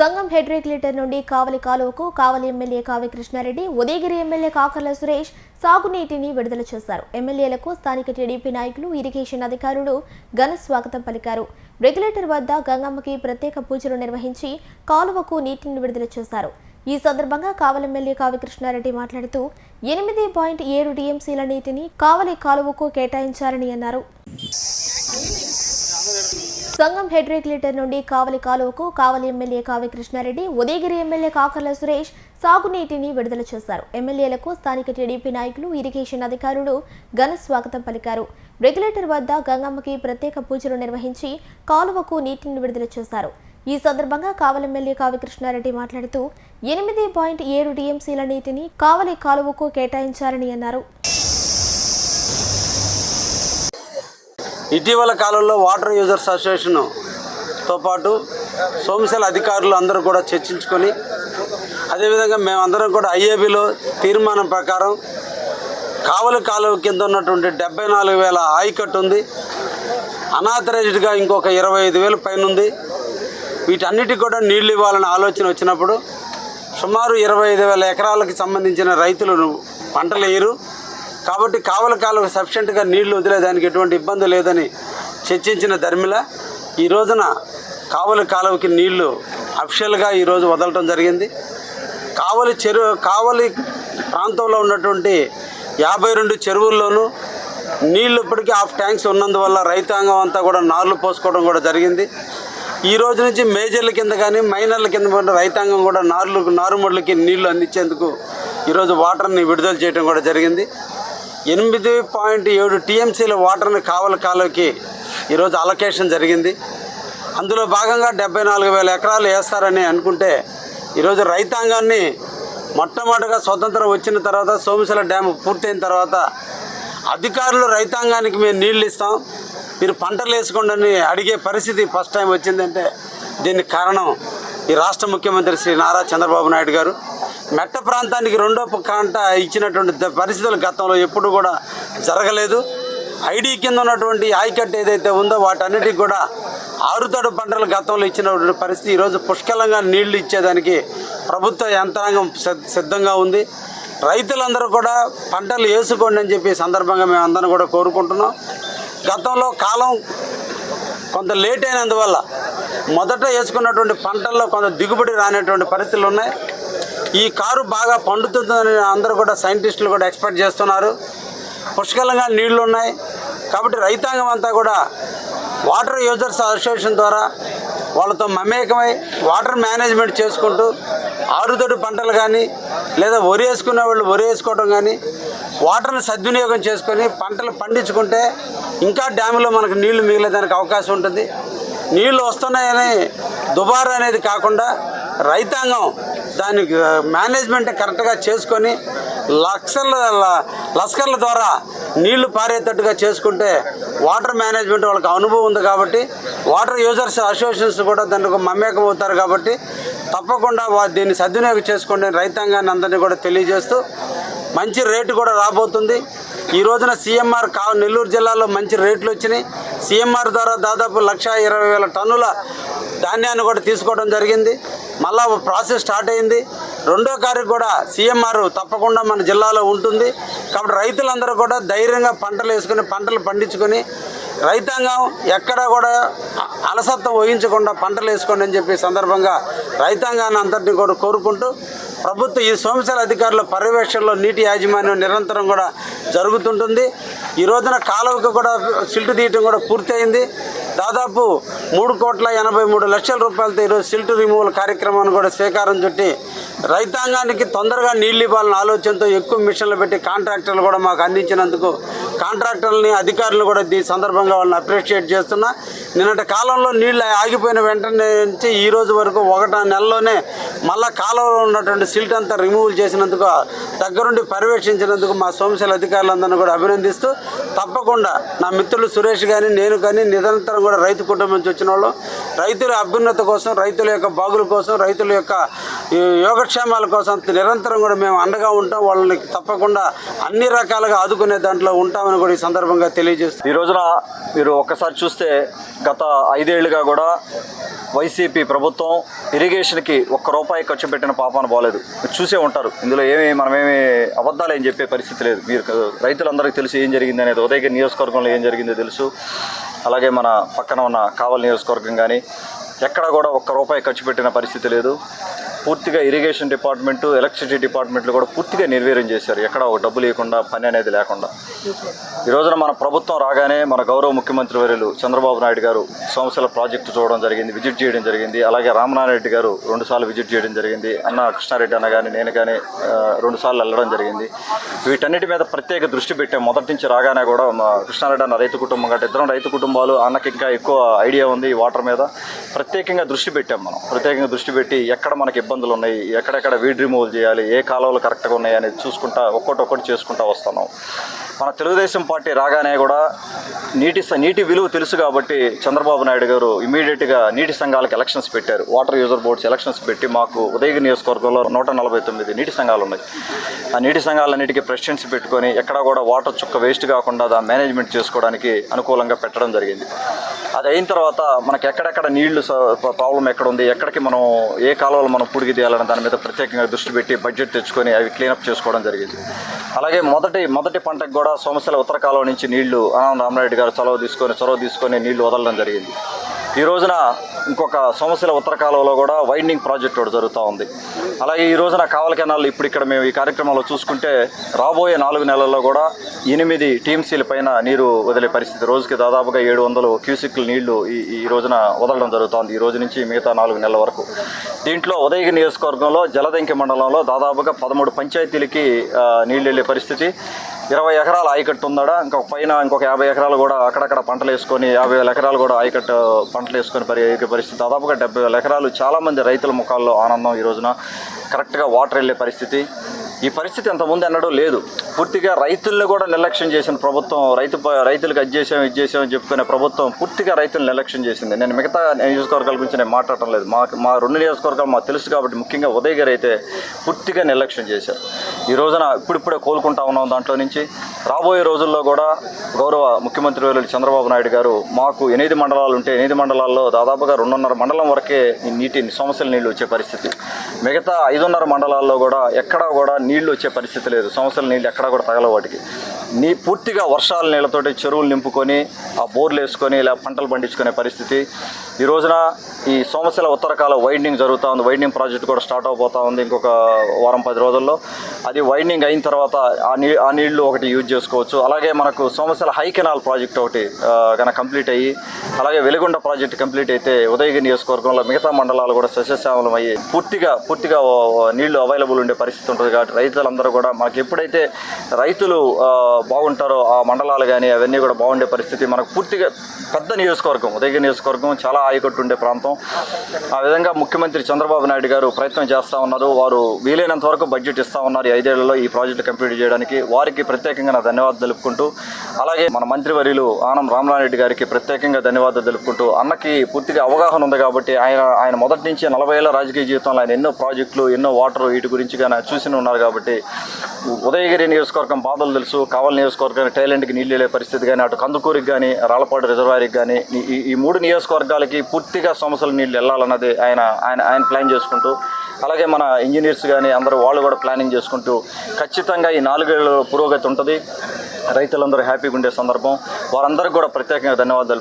సంఘం head regulator నుండి కావలి కాలువకు కావలి ఎమ్మెల్యే కావ్య కృష్ణారెడ్డి ఉదయగిరి ఎమ్మెల్యే కాకర్ల సురేష్ సాగునీటిని విడుదల చేశారు. ఎమ్మెల్యేలకు స్థానిక టీడీపీ నాయకులు ఇరిగేషన్ అధికారులు ఘన స్వాగతం పలికారు. రెగ్యులేటర్ వద్ద గంగమ్మకి ప్రత్యేక పూజలు నిర్వహించి కాలువకు నీటిని విడుదల చేశారు. ఈ సందర్భంగా కావలి ఎమ్మెల్యే కావ్య కృష్ణారెడ్డి మాట్లాడుతూ ఎనిమిది పాయింట్ ఏడు టీఎంసీల నీటిని కావలి కాలువకు కేటాయించారని అన్నారు. సంఘం హెడ్ రెగ్యులేటర్ నుండి కావలి కాలువకు కావలి ఎమ్మెల్యే కావ్య కృష్ణారెడ్డి ఉదయగిరి ఎమ్మెల్యే కాకర్ల సురేష్ సాగునీటిని విడుదల చేశారు. ఎమ్మెల్యేలకు స్థానిక టీడీపీ నాయకులు ఇరిగేషన్ అధికారులు ఘన స్వాగతం పలికారు. రెగ్యులేటర్ వద్ద గంగమ్మకి ప్రత్యేక పూజలు నిర్వహించి కాలువకు నీటిని విడుదల చేశారు. ఈ సందర్భంగా కావలి ఎమ్మెల్యే కావ్య కృష్ణారెడ్డి మాట్లాడుతూ ఎనిమిది పాయింట్ ఏడు టీఎంసీల నీటిని కావలి కాలువకు కేటాయించారని అన్నారు. ఇటీవల కాలంలో వాటర్ యూజర్స్ అసోసియేషన్తో పాటు సోమశల అధికారులు అందరూ కూడా చర్చించుకొని అదేవిధంగా మేమందరం కూడా ఐఏబిలో తీర్మానం ప్రకారం కావలి కాలువ కింద ఉన్నటువంటి డెబ్బై నాలుగు వేల ఆయకట్టు ఉంది. అనాథరైజ్డ్గా ఇంకొక ఇరవై ఐదు వేలు పైన ఉంది. వీటన్నిటికి కూడా నీళ్ళు ఇవ్వాలనే ఆలోచన వచ్చినప్పుడు సుమారు ఇరవై ఐదు వేల ఎకరాలకు సంబంధించిన రైతులు పంటలు వేయరు కాబట్టి కావలి కాలం సఫిషియెంట్గా నీళ్ళు వదిలేదానికి ఎటువంటి ఇబ్బంది లేదని చర్చించిన ధర్మిల ఈ రోజున కావలి కాలువకి నీళ్ళు అఫిషియల్గా ఈరోజు వదలటం జరిగింది. కావలి చెరువు కావలి ప్రాంతంలో ఉన్నటువంటి యాభై రెండు చెరువుల్లోనూ నీళ్ళు ఇప్పటికీ హాఫ్ ట్యాంక్స్ ఉన్నందువల్ల రైతాంగం అంతా కూడా నార్లు పోసుకోవడం కూడా జరిగింది. ఈ రోజు నుంచి మేజర్ల కింద కానీ మైనర్ల కింద ఉన్న రైతాంగం కూడా నార్లు నారుమడులకి నీళ్ళు అందించేందుకు ఈరోజు వాటర్ని విడుదల చేయడం కూడా జరిగింది. ఎనిమిది పాయింట్ ఏడు టీఎంసీల వాటర్ని కావల కాలువకి ఈరోజు అలొకేషన్ జరిగింది. అందులో భాగంగా డెబ్బై నాలుగు వేల ఎకరాలు వేస్తారని అనుకుంటే ఈరోజు రైతాంగాన్ని మొట్టమొదటిగా స్వతంత్రం వచ్చిన తర్వాత సోమశిల డ్యామ్ పూర్తయిన తర్వాత అధికారులు రైతాంగానికి మేము నీళ్ళు ఇస్తాం. మీరు పంటలు వేసుకోండి అడిగే పరిస్థితి ఫస్ట్ టైం వచ్చిందంటే దీనికి కారణం ఈ రాష్ట్ర ముఖ్యమంత్రి శ్రీ నారా చంద్రబాబు నాయుడు గారు. మెట్ట ప్రాంతానికి రెండో కాంట ఇచ్చినటువంటి పరిస్థితులు గతంలో ఎప్పుడు కూడా జరగలేదు. ఐడి కింద ఉన్నటువంటి ఆయకట్టు ఏదైతే ఉందో వాటన్నిటికి కూడా ఆరుతడు పంటలు గతంలో ఇచ్చినటువంటి పరిస్థితి ఈరోజు పుష్కలంగా నీళ్ళు ఇచ్చేదానికి ప్రభుత్వ యంత్రాంగం సిద్ధ- సిద్ధంగా ఉంది. రైతులందరూ కూడా పంటలు వేసుకోండి అని చెప్పి సందర్భంగా మేము అందరం కూడా కోరుకుంటున్నాం. గతంలో కాలం కొంత లేట్ అయినందువల్ల మొదట వేసుకున్నటువంటి పంటల్లో కొంత దిగుబడి రానటువంటి పరిస్థితులు ఉన్నాయి. ఈ కారు బాగా పండుతుందని అందరూ కూడా సైంటిస్టులు కూడా ఎక్స్పెక్ట్ చేస్తున్నారు. పుష్కలంగా నీళ్ళు ఉన్నాయి. కాబట్టి రైతాంగం అంతా కూడా వాటర్ యూజర్స్ అసోసియేషన్ ద్వారా వాళ్ళతో మమేకమై వాటర్ మేనేజ్మెంట్ చేసుకుంటూ ఆరుతడి పంటలు కానీ లేదా వరి వేసుకునే వాళ్ళు వరి వేసుకోవడం కానీ వాటర్ని సద్వినియోగం చేసుకొని పంటలు పండించుకుంటే ఇంకా డ్యాములో మనకు నీళ్ళు మిగిలేదానికి అవకాశం ఉంటుంది. నీళ్ళు వస్తున్నాయని దుబారా అనేది కాకుండా రైతాంగం దానికి మేనేజ్మెంట్ కరెక్ట్గా చేసుకొని లక్షల లస్కర్ల ద్వారా నీళ్ళు పారేటట్టుగా చేసుకుంటే వాటర్ మేనేజ్మెంట్ వాళ్ళకి అనుభవం ఉంది కాబట్టి వాటర్ యూజర్స్ అసోసియేషన్స్ కూడా దానికి మమేకం అవుతారు కాబట్టి తప్పకుండా దీన్ని సద్వినియోగం చేసుకోండి రైతాంగాన్ని అందరినీ కూడా తెలియజేస్తూ మంచి రేటు కూడా రాబోతుంది. ఈ రోజున సీఎంఆర్ కా నెల్లూరు జిల్లాలో మంచి రేట్లు వచ్చినాయి. సీఎంఆర్ ద్వారా దాదాపు లక్ష ఇరవై వేల టన్నుల ధాన్యాన్ని కూడా తీసుకోవడం జరిగింది. మళ్ళా ప్రాసెస్ స్టార్ట్ అయింది. రెండో కారు కూడా సీఎంఆర్ తప్పకుండా మన జిల్లాలో ఉంటుంది. కాబట్టి రైతులందరూ కూడా ధైర్యంగా పంటలు వేసుకుని పంటలు పండించుకొని రైతాంగం ఎక్కడా కూడా అలసత్వం వహించకుండా పంటలు వేసుకోండి అని చెప్పి సందర్భంగా రైతాంగాన్ని అందరినీ కూడా కోరుకుంటూ ప్రభుత్వం ఈ సోమశాల అధికారుల పర్యవేక్షణలో నీటి యాజమాన్యం నిరంతరం కూడా జరుగుతుంటుంది. ఈ రోజున కాలువకు కూడా సిల్ట్ తీయటం కూడా పూర్తయింది. దాదాపు మూడు కోట్ల ఎనభై మూడు లక్షల రూపాయలతో ఈరోజు సిల్ట్ రిమూవల్ కార్యక్రమాన్ని కూడా శ్రీకారం చుట్టి రైతాంగానికి తొందరగా నీళ్ళు ఇవ్వాలన్న ఆలోచనతో ఎక్కువ మిషన్లు పెట్టి కాంట్రాక్టర్లు కూడా మాకు అందించినందుకు కాంట్రాక్టర్లని అధికారులు కూడా ఈ సందర్భంగా వాళ్ళని అప్రిషియేట్ చేస్తున్నా. నిన్నటి కాలంలో నీళ్ళు ఆగిపోయిన వెంటనే నుంచి ఈ రోజు వరకు ఒకట నెలలోనే మళ్ళా కాలంలో ఉన్నటువంటి సిల్ట్ అంతా రిమూవల్ చేసినందుకు దగ్గరుండి పర్యవేక్షించినందుకు మా సోమశల అధికారులందరినీ కూడా అభినందిస్తూ తప్పకుండా నా మిత్రులు సురేష్ కానీ నేను కానీ నిరంతరం కూడా రైతు కుటుంబం నుంచి వచ్చిన వాళ్ళు. రైతుల అభ్యున్నత కోసం రైతుల యొక్క బాగుల కోసం రైతుల యొక్క ఈ యోగక్షేమాల కోసం నిరంతరం కూడా మేము అండగా ఉంటాం. వాళ్ళని తప్పకుండా అన్ని రకాలుగా ఆదుకునే దాంట్లో ఉంటామని కూడా ఈ సందర్భంగా తెలియజేస్తాం ఈ రోజున మీరు ఒక్కసారి చూస్తే గత ఐదేళ్ళుగా కూడా వైసీపీ ప్రభుత్వం ఇరిగేషన్కి ఒక్క రూపాయి ఖర్చు పెట్టిన పాపాన పోలేదు. మీరు చూసే ఉంటారు. ఇందులో ఏమి మనమేమి అబద్ధాలు ఏం చెప్పే పరిస్థితి లేదు. మీరు రైతులందరికీ తెలుసు ఏం జరిగింది అనేది. ఉదయగిరి నియోజకవర్గంలో ఏం జరిగిందో తెలుసు. అలాగే మన పక్కన ఉన్న కావలి నియోజకవర్గం కానీ ఎక్కడ కూడా ఒక్క రూపాయి ఖర్చు పెట్టిన పరిస్థితి లేదు. పూర్తిగా ఇరిగేషన్ డిపార్ట్మెంట్ ఎలక్ట్రిసిటీ డిపార్ట్మెంట్లు కూడా పూర్తిగా నిర్వీర్యం చేశారు. ఎక్కడ ఒక డబ్బు లేకుండా పని అనేది లేకుండా. ఈ రోజున మన ప్రభుత్వం రాగానే మన గౌరవ ముఖ్యమంత్రి వర్యులు చంద్రబాబు నాయుడు గారు సంవత్సరాల ప్రాజెక్టు చూడడం జరిగింది విజిట్ చేయడం జరిగింది. అలాగే రామనారాయణ గారు రెండుసార్లు విజిట్ చేయడం జరిగింది. అన్న కృష్ణారెడ్డి అన్న కానీ నేను కానీ రెండుసార్లు వెళ్ళడం జరిగింది. వీటన్నిటి మీద ప్రత్యేక దృష్టి పెట్టాం మొదటి నుంచి రాగానే కూడా కృష్ణారెడ్డి అన్న రైతు కుటుంబం గట్రా ఇద్దరం రైతు కుటుంబాలు అన్నకి ఇంకా ఎక్కువ ఐడియా ఉంది ఈ వాటర్ మీద. ప్రత్యేకంగా దృష్టి పెట్టాం మనం. ప్రత్యేకంగా దృష్టి పెట్టి ఎక్కడ మనకి ఇబ్బందులు ఉన్నాయి. ఎక్కడెక్కడ వీడ్ రిమూవల్ చేయాలి ఏ కాలువలు కరెక్ట్గా ఉన్నాయి అనేది చూసుకుంటా ఒక్కొక్కటి ఒక్కటి చేసుకుంటా వస్తున్నాం. మన తెలుగుదేశం పార్టీ రాగానే కూడా నీటి స- నీటి విలువ తెలుసు కాబట్టి చంద్రబాబు నాయుడు గారు ఇమీడియట్గా నీటి సంఘాలకు ఎలక్షన్స్ పెట్టారు. వాటర్ యూజర్ బోర్డ్స్ ఎలక్షన్స్ పెట్టి మాకు ఉదయగిరి నియోజకవర్గంలో నూట నలభై తొమ్మిది నీటి సంఘాలు ఉన్నాయి. ఆ నీటి సంఘాలన్నిటికీ ప్రెసిడెంట్స్ పెట్టుకొని ఎక్కడ కూడా వాటర్ చుక్క వేస్ట్ కాకుండా దాని మేనేజ్మెంట్ చేసుకోవడానికి అనుకూలంగా పెట్టడం జరిగింది. అది అయిన తర్వాత మనకి ఎక్కడెక్కడ నీళ్ళు ప్రాబ్లం ఎక్కడ ఉంది ఎక్కడికి మనం ఏ కాలువలు మనం పుడిగి తీయాలని దాని మీద ప్రత్యేకంగా దృష్టి పెట్టి బడ్జెట్ తెచ్చుకొని అవి క్లీనప్ చేసుకోవడం జరిగింది. అలాగే మొదటి మొదటి పంటకు కూడా సోమశల ఉత్తర కాలువ నుంచి నీళ్ళు ఆనంద రామరెడ్డి గారు చొరవ తీసుకొని చొరవ తీసుకొని నీళ్ళు వదలడం జరిగింది. ఈ రోజున ఇంకొక సోమశిల ఉత్తర కాలువలో కూడా వైండింగ్ ప్రాజెక్ట్ ఒకటి జరుగుతూ ఉంది. అలాగే ఈ రోజున కావల కెనాల్ ఇప్పుడు ఇక్కడ మేము ఈ కార్యక్రమంలో చూసుకుంటే రాబోయే నాలుగు నెలల్లో కూడా ఎనిమిది టీఎంసీల పైన నీరు వదిలే పరిస్థితి. రోజుకి దాదాపుగా ఏడు వందలు క్యూసిక్లు నీళ్ళు ఈ ఈ రోజున వదలడం జరుగుతోంది. ఈ రోజు నుంచి మిగతా నాలుగు నెలల వరకు. దీంట్లో ఉదయగిరి నియోజకవర్గంలో జలదంకి మండలంలో దాదాపుగా పదమూడు పంచాయతీలకి నీళ్ళు వెళ్ళే పరిస్థితి. ఇరవై ఎకరాల ఆయకట్టు ఉందడ? ఇంకొక పైన ఇంకొక యాభై ఎకరాలు కూడా అక్కడక్కడ పంటలు వేసుకొని యాభై వేల ఎకరాలు కూడా ఆయకట్టు పంటలు వేసుకొని పరి పరిస్థితి దాదాపుగా డెబ్బై వేల ఎకరాలు చాలామంది రైతుల ముఖాల్లో ఆనందం ఈ రోజున. కరెక్ట్గా వాటర్ వెళ్ళే పరిస్థితి. ఈ పరిస్థితి అంతకుముందు ఎన్నడూ లేదు. పూర్తిగా రైతుల్ని కూడా నిర్లక్ష్యం చేసిన ప్రభుత్వం రైతు ప- రైతులకు అది చేసాం ఇది చేసాం అని చెప్పుకునే ప్రభుత్వం పూర్తిగా రైతులు నిర్లక్ష్యం చేసింది. నేను మిగతా నియోజకవర్గాల గురించి నేను మాట్లాడటం లేదు. మా మా రెండు నియోజకవర్గాలు మాకు తెలుసు కాబట్టి ముఖ్యంగా ఉదయగిరి అయితే పూర్తిగా నిర్లక్ష్యం చేశారు. ఈ రోజున ఇప్పుడిప్పుడే కోలుకుంటా ఉన్నాం దాంట్లో నుంచి. రాబోయే రోజుల్లో కూడా గౌరవ ముఖ్యమంత్రి చంద్రబాబు నాయుడు గారు మాకు ఎనిమిది మండలాలు ఉంటే ఎనిమిది మండలాల్లో దాదాపుగా రెండున్నర మండలం వరకే నీటి సమస్యల నీళ్ళు వచ్చే పరిస్థితి. మిగతా ఐదున్నర మండలాల్లో కూడా ఎక్కడా కూడా నీళ్ళు వచ్చే పరిస్థితి లేదు. సంవత్సరం నీళ్ళు ఎక్కడా కూడా తగలవు వాటికి. నీ పూర్తిగా వర్షాల నీళ్ళతోటి చెరువులు నింపుకొని ఆ బోర్లు వేసుకొని ఇలా పంటలు పండించుకునే పరిస్థితి. ఈ రోజున ఈ సోమశిల ఉత్తరకాల వైండింగ్ జరుగుతూ ఉంది. వైండింగ్ ప్రాజెక్ట్ కూడా స్టార్ట్ అవబోతూ ఉంది ఇంకొక వారం పది రోజుల్లో. అది వైండింగ్ అయిన తర్వాత ఆ నీ ఆ నీళ్ళు ఒకటి యూజ్ చేసుకోవచ్చు. అలాగే మనకు సోమశిల హై కెనాల్ ప్రాజెక్ట్ ఒకటి కనుక కంప్లీట్ అయ్యి అలాగే వెలుగొండ ప్రాజెక్ట్ కంప్లీట్ అయితే ఉదయగిరి నియోజకవర్గంలో మిగతా మండలాలు కూడా సస్యశ్యామలం అయ్యి పూర్తిగా పూర్తిగా నీళ్ళు అవైలబుల్ ఉండే పరిస్థితి ఉంటుంది కాబట్టి రైతులందరూ కూడా మనకి ఎప్పుడైతే రైతులు బాగుంటారో ఆ మండలాలు కానీ అవన్నీ కూడా బాగుండే పరిస్థితి మనకు పూర్తిగా పెద్ద నియోజకవర్గం ఉదయగిరి నియోజకవర్గం చాలా ఆయకట్టు ఉండే ప్రాంతం. ఆ విధంగా ముఖ్యమంత్రి చంద్రబాబు నాయుడు గారు ప్రయత్నం చేస్తూ ఉన్నారు. వారు వీలైనంత వరకు బడ్జెట్ ఇస్తూ ఉన్నారు ఈ ఐదేళ్ళలో ఈ ప్రాజెక్టు కంప్లీట్ చేయడానికి. వారికి ప్రత్యేకంగా నా ధన్యవాదాలు తెలుపుకుంటూ అలాగే మన మంత్రివర్యులు ఆనం రామనారెడ్డి గారికి ప్రత్యేకంగా ధన్యవాదాలు తెలుపుకుంటూ అన్నకి పూర్తిగా అవగాహన ఉంది కాబట్టి ఆయన ఆయన మొదటి నుంచి నలభై ఏళ్ళ రాజకీయ జీవితంలో ఆయన ఎన్నో ప్రాజెక్టులు ఎన్నో వాటర్ వీటి గురించి కానీ చూసి ఉన్నారు కాబట్టి ఉదయగిరి నియోజకవర్గం బాధలు తెలుసు కావాలి నియోజకవర్గానికి టైలెంట్కి నీళ్ళు లేని పరిస్థితి కానీ అటు కందుకూరికి కానీ రాళ్ళపాడు రిజర్వాయర్కి కానీ ఈ- ఈ మూడు నియోజకవర్గాలకి పూర్తిగా సమస్యలు నీళ్ళు వెళ్ళాలన్నది ఆయన ఆయన ఆయన ప్లాన్ చేసుకుంటూ అలాగే మన ఇంజనీర్స్ కానీ అందరూ వాళ్ళు కూడా ప్లానింగ్ చేసుకుంటూ ఖచ్చితంగా ఈ నాలుగేళ్ళ పురోగతి ఉంటుంది. రైతులందరూ హ్యాపీగా ఉండే సందర్భం. వారందరికీ కూడా ప్రత్యేకంగా ధన్యవాదాలు